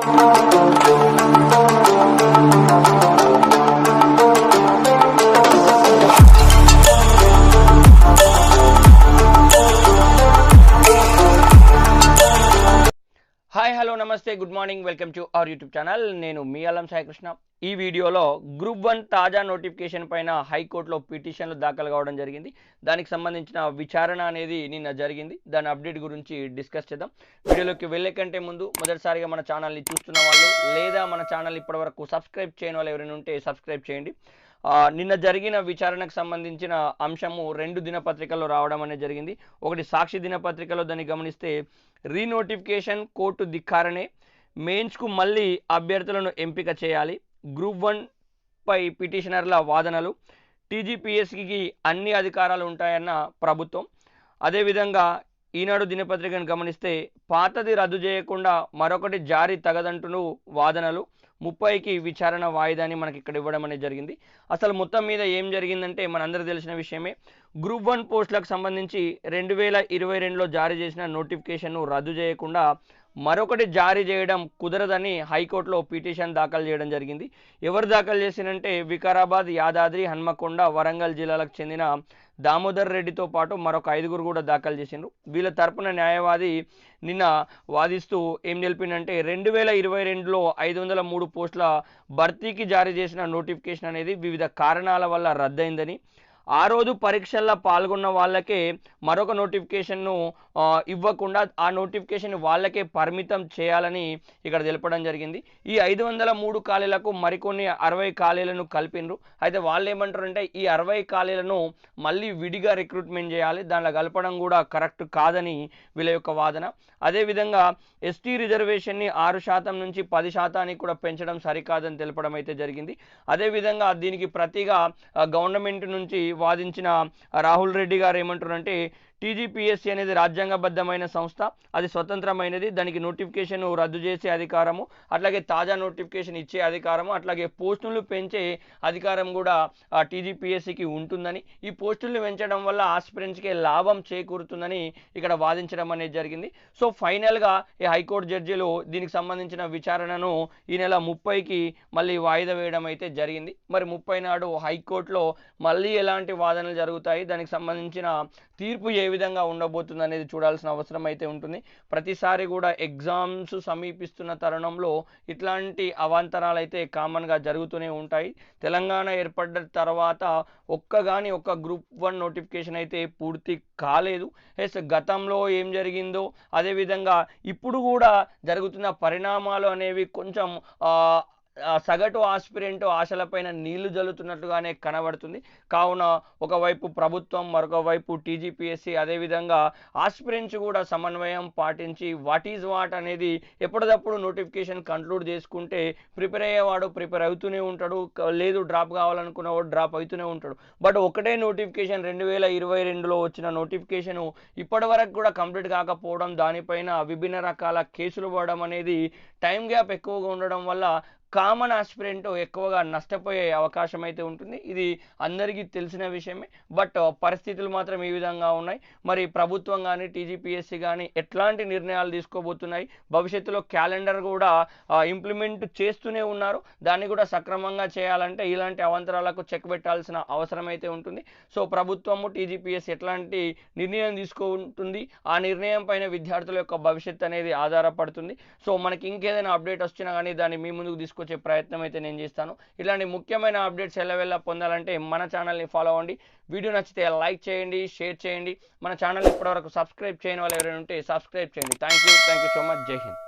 Thank you. Hi hello నమస్తే good morning welcome to our YouTube channel. నేను మీ అల్లం సాయికృష్ణ. ఈ వీడియోలో గ్రూప్ వన్ తాజా నోటిఫికేషన్ పైన హైకోర్టులో పిటిషన్లు దాఖలు కావడం జరిగింది. దానికి సంబంధించిన విచారణ అనేది నిన్న జరిగింది. దాని అప్డేట్ గురించి డిస్కస్ చేద్దాం. వీడియోలోకి వెళ్ళే కంటే ముందు మొదటిసారిగా మన ఛానల్ని చూస్తున్న వాళ్ళు లేదా మన ఛానల్ ఇప్పటివరకు సబ్స్క్రైబ్ చేయని వాళ్ళు ఎవరైనా ఉంటే సబ్స్క్రైబ్ చేయండి. నిన్న జరిగిన విచారణకు సంబంధించిన అంశము రెండు దినపత్రికల్లో రావడం అనేది జరిగింది. ఒకటి సాక్షి దినపత్రికలో దాన్ని గమనిస్తే రీనోటిఫికేషన్ కోర్టు ధిక్కారనే మెయిన్స్కు మళ్ళీ అభ్యర్థులను ఎంపిక చేయాలి. గ్రూప్ వన్ పై పిటిషనర్ల వాదనలు టీజీపీఎస్కి అన్ని అధికారాలు ఉంటాయన్న ప్రభుత్వం. అదేవిధంగా ఈనాడు దినపత్రికను గమనిస్తే పాతది రద్దు చేయకుండా మరొకటి జారీ తగదంటును వాదనలు ముప్పైకి విచారణ వాయిదాని మనకి ఇక్కడ ఇవ్వడం అనేది జరిగింది. అసలు మొత్తం మీద ఏం జరిగిందంటే మనందరికీ తెలిసిన విషయమే గ్రూప్ వన్ పోస్టులకు సంబంధించి రెండు వేల ఇరవై రెండులో జారీ చేసిన నోటిఫికేషన్ను రద్దు చేయకుండా మరొకటి జారీ చేయడం కుదరదని హైకోర్టులో పిటిషన్ దాఖలు చేయడం జరిగింది. ఎవరు దాఖలు చేసినంటే వికారాబాద్ యాదాద్రి హన్మకొండ వరంగల్ జిల్లాలకు చెందిన దామోదర్ రెడ్డితో పాటు మరొక ఐదుగురు కూడా దాఖలు చేసిండ్రు. వీళ్ళ తరపున న్యాయవాది నిన్న వాదిస్తూ ఏం తెలిపిందంటే రెండు వేల ఇరవై రెండులో ఐదు వందల మూడు పోస్టుల భర్తీకి జారీ చేసిన నోటిఫికేషన్ అనేది వివిధ కారణాల వల్ల రద్దయిందని ఆ రోజు పరీక్షల్లో పాల్గొన్న వాళ్ళకే మరొక నోటిఫికేషన్ను ఇవ్వకుండా ఆ నోటిఫికేషన్ వాళ్ళకే పరిమితం చేయాలని ఇక్కడ తెలపడం జరిగింది. ఈ ఐదు వందల మూడు ఖాళీలకు మరికొన్ని అరవై ఖాళీలను కలిపినరు. అయితే వాళ్ళు ఏమంటారంటే ఈ అరవై ఖాళీలను మళ్ళీ విడిగా రిక్రూట్మెంట్ చేయాలి. దానిలో కలపడం కూడా కరెక్ట్ కాదని వీళ్ళ యొక్క వాదన. అదేవిధంగా ఎస్టీ రిజర్వేషన్ని ఆరు శాతం నుంచి పది శాతానికి కూడా పెంచడం సరికాదని తెలపడం అయితే జరిగింది. అదేవిధంగా దీనికి ప్రతిగా గవర్నమెంట్ నుంచి వాదించిన రాహుల్ రెడ్డి గారు ఏమంటారంటే టీజీపీఎస్సీ అనేది రాజ్యాంగబద్ధమైన సంస్థ. అది స్వతంత్రమైనది. దానికి నోటిఫికేషన్ రద్దు చేసే అధికారము అట్లాగే తాజా నోటిఫికేషన్ ఇచ్చే అధికారము అట్లాగే పోస్టులు పెంచే అధికారం కూడా టీజీపీఎస్సీకి ఉంటుందని. ఈ పోస్టులు పెంచడం వల్ల ఆస్పిరెంట్స్కే లాభం చేకూరుతుందని ఇక్కడ వాదించడం అనేది జరిగింది. సో ఫైనల్గా ఈ హైకోర్టు జడ్జిలు దీనికి సంబంధించిన విచారణను ఈ నెల ముప్పైకి మళ్ళీ వాయిదా వేయడం అయితే జరిగింది. మరి ముప్పై నాడు హైకోర్టులో మళ్ళీ ఎలాంటి వాదనలు జరుగుతాయి? దానికి సంబంధించిన తీర్పు ఏ విధంగా ఉండబోతుంది అనేది చూడాల్సిన అవసరం అయితే ఉంటుంది. ప్రతిసారి కూడా ఎగ్జామ్స్ సమీపిస్తున్న తరుణంలో ఇట్లాంటి అవాంతరాలు అయితే కామన్గా జరుగుతూనే ఉంటాయి. తెలంగాణ ఏర్పడ్డ తర్వాత ఒక్క కానీ ఒక్క గ్రూప్ వన్ నోటిఫికేషన్ అయితే పూర్తి కాలేదు. ఎస్ గతంలో ఏం జరిగిందో అదేవిధంగా ఇప్పుడు కూడా జరుగుతున్న పరిణామాలు అనేవి కొంచెం సగటు ఆస్పిరెంట్ ఆశలపైన నీళ్ళు జల్లుతున్నట్టుగానే కనబడుతుంది. కావున ఒకవైపు ప్రభుత్వం మరొక వైపు టీజీపీఎస్సీ అదేవిధంగా ఆస్పిరెంట్స్ కూడా సమన్వయం పాటించి వాట్ ఈజ్ వాట్ అనేది ఎప్పటికప్పుడు నోటిఫికేషన్ కంక్లూడ్ చేసుకుంటే ప్రిపేర్ అయ్యేవాడు ప్రిపేర్ అవుతూనే ఉంటాడు. లేదు డ్రాప్ కావాలనుకున్నవాడు డ్రాప్ అవుతూనే ఉంటాడు. బట్ ఒకటే నోటిఫికేషన్ రెండు వేల ఇరవై రెండులో వచ్చిన నోటిఫికేషన్ ఇప్పటి వరకు కూడా కంప్లీట్ కాకపోవడం దానిపైన విభిన్న రకాల కేసులు పడడం అనేది టైం గ్యాప్ ఎక్కువగా ఉండడం వల్ల కామన్ ఆస్పిరెంట్ ఎక్కువగా నష్టపోయే అవకాశం అయితే ఉంటుంది. ఇది అందరికీ తెలిసిన విషయమే. బట్ పరిస్థితులు మాత్రం ఈ విధంగా ఉన్నాయి. మరి ప్రభుత్వం కానీ టీజీపీఎస్సీ కానీ ఎట్లాంటి నిర్ణయాలు తీసుకోబోతున్నాయి? భవిష్యత్తులో క్యాలెండర్ కూడా ఇంప్లిమెంట్ చేస్తూనే ఉన్నారు. దాన్ని కూడా సక్రమంగా చేయాలంటే ఇలాంటి అవంతరాలకు చెక్ పెట్టాల్సిన అవసరం అయితే ఉంటుంది. సో ప్రభుత్వము టీజీపీఎస్ ఎట్లాంటి నిర్ణయం తీసుకుంటుంది ఆ నిర్ణయం పైన విద్యార్థుల యొక్క భవిష్యత్ అనేది ఆధారపడుతుంది. సో మనకి ఇంకేదైనా అప్డేట్ వచ్చినా కానీ దాన్ని మీ ముందుకు తీసుకొచ్చే ప్రయత్నం అయితే నేను చేస్తాను. ఇలాంటి ముఖ్యమైన అప్డేట్స్ ఎల్లవెల్లా పొందాలంటే మన ఛానల్ని ఫాలో అవ్వండి. వీడియో నచ్చితే లైక్ చేయండి షేర్ చేయండి. మన ఛానల్ ఇప్పటివరకు సబ్స్క్రైబ్ చేయని వాళ్ళు ఎవరైనా ఉంటే సబ్స్క్రైబ్ చేయండి. Thank you thank you so much. Jai Hind.